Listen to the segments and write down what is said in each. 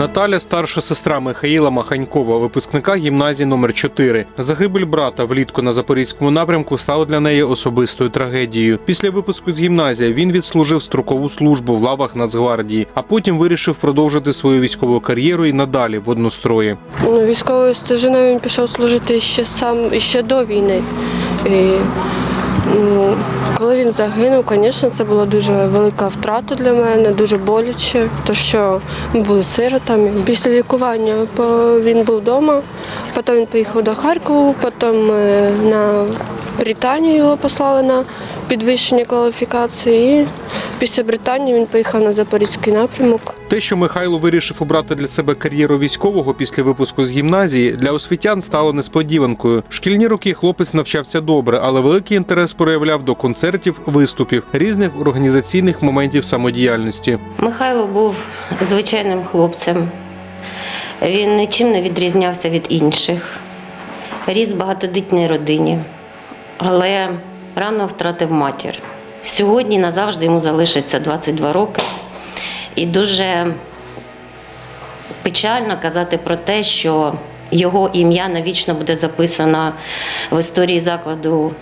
Наталя старша сестра Михаїла Маханькова, випускника гімназії номер 4 Загибель брата влітку на запорізькому напрямку стала для неї особистою трагедією. Після випуску з гімназії він відслужив строкову службу в лавах Нацгвардії, а потім вирішив продовжити свою військову кар'єру і надалі в однострої. Ну, військовою стежиною він пішов служити ще сам ще до війни. Коли він загинув, звісно, це була дуже велика втрата для мене, дуже боляче, тому що ми були сиротами. Після лікування він був вдома, потім він поїхав до Харкову, потім е, на Британію його послали на підвищення кваліфікації. І після Британії він поїхав на Запорізький напрямок. Те, що Михайло вирішив обрати для себе кар'єру військового після випуску з гімназії, для освітян стало несподіванкою. Шкільні роки хлопець навчався добре, але великий інтерес проявляв до концертів, виступів, різних організаційних моментів самодіяльності. Михайло був звичайним хлопцем. Він нічим не відрізнявся від інших. Ріс в багатодітній родині, але рано втратив матір. Сьогодні назавжди йому залишиться 22 роки. І дуже печально казати про те, що його ім'я навічно буде записано в історії закладу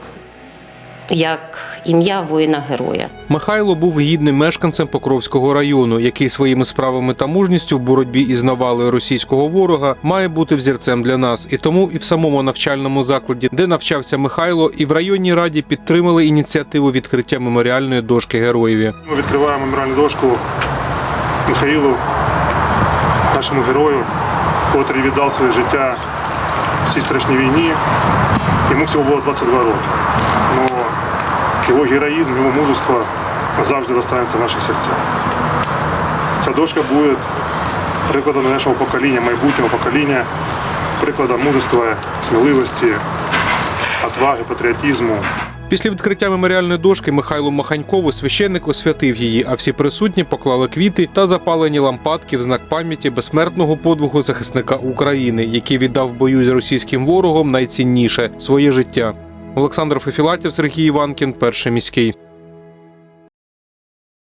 як ім'я воїна-героя. Михайло був гідним мешканцем Покровського району, який своїми справами та мужністю в боротьбі із навалою російського ворога має бути взірцем для нас. І тому і в самому навчальному закладі, де навчався Михайло, і в районній раді підтримали ініціативу відкриття меморіальної дошки героєві. Ми відкриваємо меморіальну дошку Михаїлу, нашому герою, котрий віддав своє життя цій страшній війні. Йому всього було 22 роки. Но його героїзм, його мужество завжди залишається в наших серцях. Ця дошка буде прикладом нашого покоління, майбутнього покоління, прикладом мужества, сміливості, отваги, патріотизму. Після відкриття меморіальної дошки Михайлу Маханькову священник освятив її, а всі присутні поклали квіти та запалені лампадки в знак пам'яті безсмертного подвигу захисника України, який віддав бою з російським ворогом найцінніше своє життя. Олександр Фефілатів, Сергій Іванкін, перший міський.